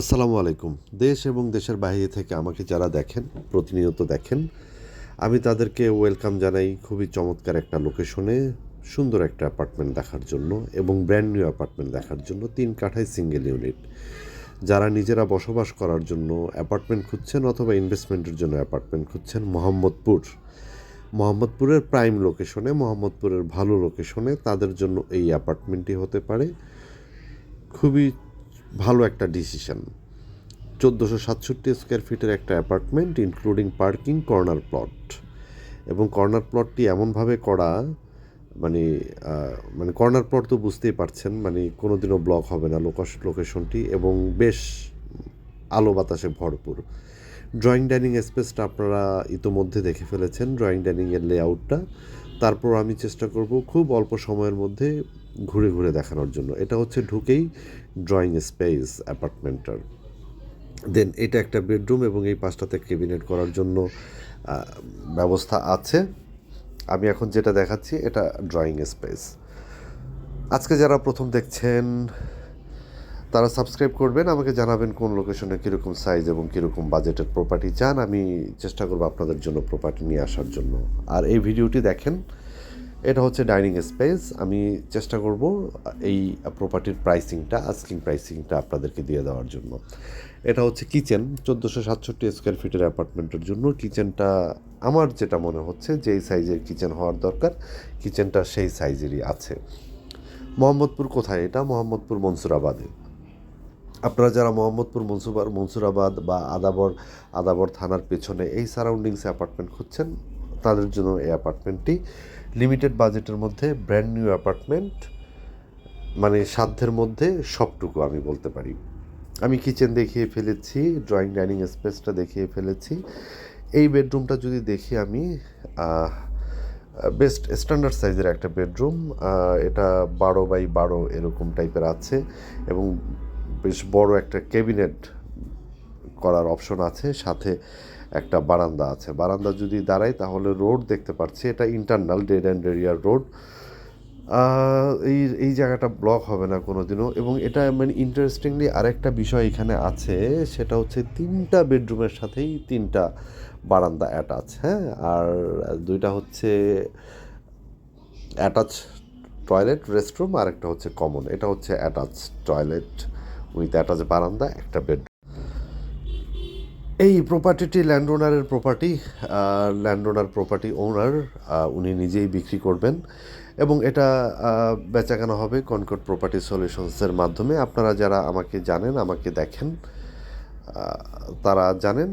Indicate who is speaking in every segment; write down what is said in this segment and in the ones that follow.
Speaker 1: আসসালামু আলাইকুম। দেশ এবং দেশের বাইরে থেকে আমাকে যারা দেখেন, প্রতিনিয়ত দেখেন, আমি তাদেরকে ওয়েলকাম জানাই খুবই চমৎকার একটা লোকেশনে, সুন্দর একটা অ্যাপার্টমেন্ট দেখার জন্য এবং ব্র্যান্ড নিউ অ্যাপার্টমেন্ট দেখার জন্য তিন কাঠায় সিঙ্গেল ইউনিট। যারা নিজেরা বসবাস করার জন্য অ্যাপার্টমেন্ট খুঁজছেন অথবা ইনভেস্টমেন্টের জন্য অ্যাপার্টমেন্ট খুঁজছেন, মোহাম্মদপুর। মোহাম্মদপুরের প্রাইম লোকেশনে মোহাম্মদপুরের ভালো লোকেশনে তাদের জন্য এই অ্যাপার্টমেন্টটি হতে পারে। খুবই ভালো একটা ডিসিশন। চোদ্দোশো সাতষট্টি স্কোয়ার ফিটের একটা apartment, including parking, corner plot. এবং কর্নার প্লটটি এমনভাবে করা মানে মানে কর্নার প্লট তো বুঝতেই পারছেন মানে কোনো দিনও ব্লক হবে না লোকেশনটি এবং বেশ আলো বাতাসে ভরপুর। ড্রয়িং ডাইনিং স্পেসটা আপনারা ইতোমধ্যে দেখে ফেলেছেন ড্রয়িং ডাইনিংয়ের লেআউটটা তারপর আমি চেষ্টা করব খুব অল্প সময়ের মধ্যে ঘুরে ঘুরে দেখানোর জন্য। এটা হচ্ছে ঢুকেই ড্রয়িং স্পেস অ্যাপার্টমেন্টার দেন এটা একটা বেডরুম এবং এই পাঁচটাতে ক্যাবিনেট করার জন্য ব্যবস্থা আছে। আমি এখন যেটা দেখাচ্ছি, এটা ড্রয়িং স্পেস আজকে যারা প্রথম দেখছেন তারা সাবস্ক্রাইব করবেন, আমাকে জানাবেন কোন লোকেশনে কীরকম সাইজ এবং কীরকম বাজেটের প্রপার্টি চান। আমি চেষ্টা করব আপনাদের জন্য প্রপার্টি নিয়ে আসার জন্য। আর এই ভিডিওটি দেখেন, এটা হচ্ছে ডাইনিং স্পেস আমি চেষ্টা করব এই প্রপার্টির প্রাইসিংটা আস্কিং প্রাইসিংটা আপনাদেরকে দিয়ে দেওয়ার জন্য। এটা হচ্ছে কিচেন চোদ্দোশো সাতষট্টি স্কোয়ার ফিটের অ্যাপার্টমেন্টের জন্য। কিচেনটা আমার যেটা মনে হচ্ছে, যেই সাইজের কিচেন হওয়ার দরকার কিচেনটা সেই সাইজেরই আছে। মোহাম্মদপুর কোথায় এটা? মোহাম্মদপুর মনসুরাবাদে। আপনারা যারা মোহাম্মদপুর মনসুবার মনসুরাবাদ বা আদাবর আদাবর থানার পেছনে এই সারাউন্ডিংসে অ্যাপার্টমেন্ট খুঁজছেন, তাদের জন্য এই অ্যাপার্টমেন্টটি লিমিটেড বাজেটের মধ্যে ব্র্যান্ড নিউ অ্যাপার্টমেন্ট মানে সাধ্যের মধ্যে সবটুকু আমি বলতে পারি। আমি কিচেন দেখিয়ে ফেলেছি ড্রয়িং ডাইনিং স্পেসটা দেখিয়ে ফেলেছি। এই বেডরুমটা যদি দেখি আমি বেস্ট স্ট্যান্ডার্ড সাইজের একটা বেডরুম এটা বারো বাই বারো এরকম টাইপের আছে এবং বেশ বড় একটা ক্যাবিনেট করার অপশন আছে, সাথে একটা বারান্দা আছে। বারান্দা যদি দাঁড়াই তাহলে রোড দেখতে পাচ্ছি এটা ইন্টারনাল, ডেড অ্যান্ড এরিয়ার রোড। এই এই জায়গাটা ব্লক হবে না কোনো দিনও এবং এটা মানে ইন্টারেস্টিংলি আরেকটা বিষয় এখানে আছে, সেটা হচ্ছে তিনটা বেডরুমের সাথেই তিনটা বারান্দা অ্যাটাচ হ্যাঁ? আর দুইটা হচ্ছে অ্যাটাচ টয়লেট, রেস্টরুম আর একটা হচ্ছে কমন। এটা হচ্ছে অ্যাটাচ টয়লেট। উইথ অ্যাটাচ বারান্দা, একটা বেড। এই প্রপার্টিটি land ওনারের property land owner property owner উনি নিজেই বিক্রি করবেন এবং এটা বেচাকেনা হবে কনকট প্রপার্টি সলিউশনসের মাধ্যমে। আপনারা যারা আমাকে জানেন, আমাকে দেখেন তারা জানেন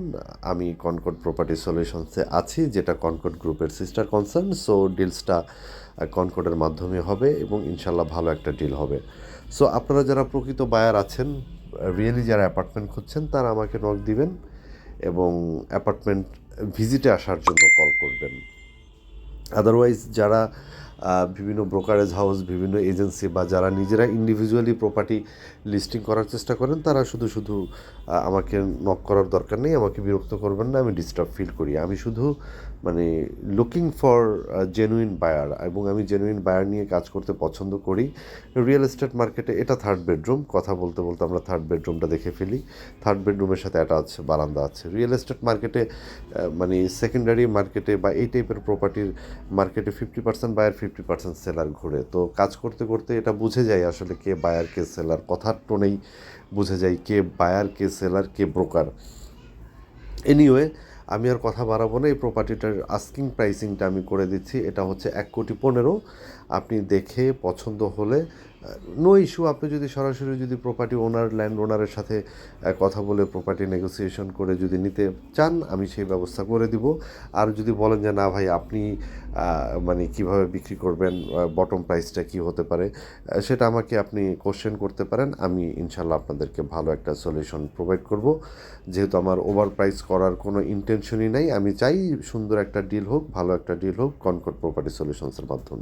Speaker 1: আমি কনকট প্রপার্টি সলিউশনসে আছি, যেটা কনকট গ্রুপের সিস্টার কনসার্ন সো ডিলসটা কনকটের মাধ্যমে হবে এবং ইনশাল্লাহ ভালো একটা ডিল হবে। সো আপনারা যারা প্রকৃত বায়ার আছেন রিয়েলি যারা অ্যাপার্টমেন্ট খুঁজছেন, তারা আমাকে নক দিবেন এবং অ্যাপার্টমেন্ট ভিজিটে আসার জন্য কল করবেন। আদারওয়াইজ যারা বিভিন্ন ব্রোকারেজ হাউস বিভিন্ন এজেন্সি বা যারা নিজেরা ইন্ডিভিজুয়ালি প্রপার্টি লিস্টিং করার চেষ্টা করেন, তারা শুধু শুধু আমাকে নক করার দরকার নেই, আমাকে বিরক্ত করবেন না, আমি ডিস্টার্ব ফিল করি। আমি শুধু মানে লুকিং ফর জেনুইন বায়ার এবং আমি জেনুইন বায়ার নিয়ে কাজ করতে পছন্দ করি। রিয়েল এস্টেট মার্কেটে এটা থার্ড বেডরুম কথা বলতে বলতে আমরা থার্ড বেডরুমটা দেখে ফেলি। থার্ড বেডরুমের সাথে অ্যাটাচ বারান্দা আছে। রিয়েল এস্টেট মার্কেটে মানে সেকেন্ডারি মার্কেটে বা এই টাইপের প্রপার্টির মার্কেটে fifty percent buyer fifty percent seller ঘুরে। তো কাজ করতে করতে এটা বুঝে যায় আসলে কে বায়ার কে সেলার কথার টোনেই বুঝে যায় কে বায়ার কে সেলার কে ব্রোকার এনিওয়ে আমি আর কথা বাড়াবো না। এই প্রপার্টিটার আস্কিং প্রাইসিংটা আমি করে দিচ্ছি। এটা হচ্ছে এক কোটি পনেরো। আপনি দেখে পছন্দ হলে নো ইস্যু আপনি যদি সরাসরি যদি প্রপার্টি ওনার ল্যান্ড ওনারের সাথে কথা বলে প্রপার্টি নেগোসিয়েশন করে যদি নিতে চান, আমি সেই ব্যবস্থা করে দিব। আর যদি বলেন যে, না ভাই, আপনি মানে কীভাবে বিক্রি করবেন বটম প্রাইসটা কি হতে পারে? সেটা আমাকে আপনি কোশ্চেন করতে পারেন। আমি ইনশাল্লাহ আপনাদেরকে ভালো একটা সলিউশন প্রোভাইড করব। যেহেতু আমার ওভার প্রাইস করার কোনো ইন্টেনশনই নাই, আমি চাই সুন্দর একটা ডিল হোক, ভালো একটা ডিল হোক কনকট প্রপার্টি সলিউশনসের মাধ্যমে।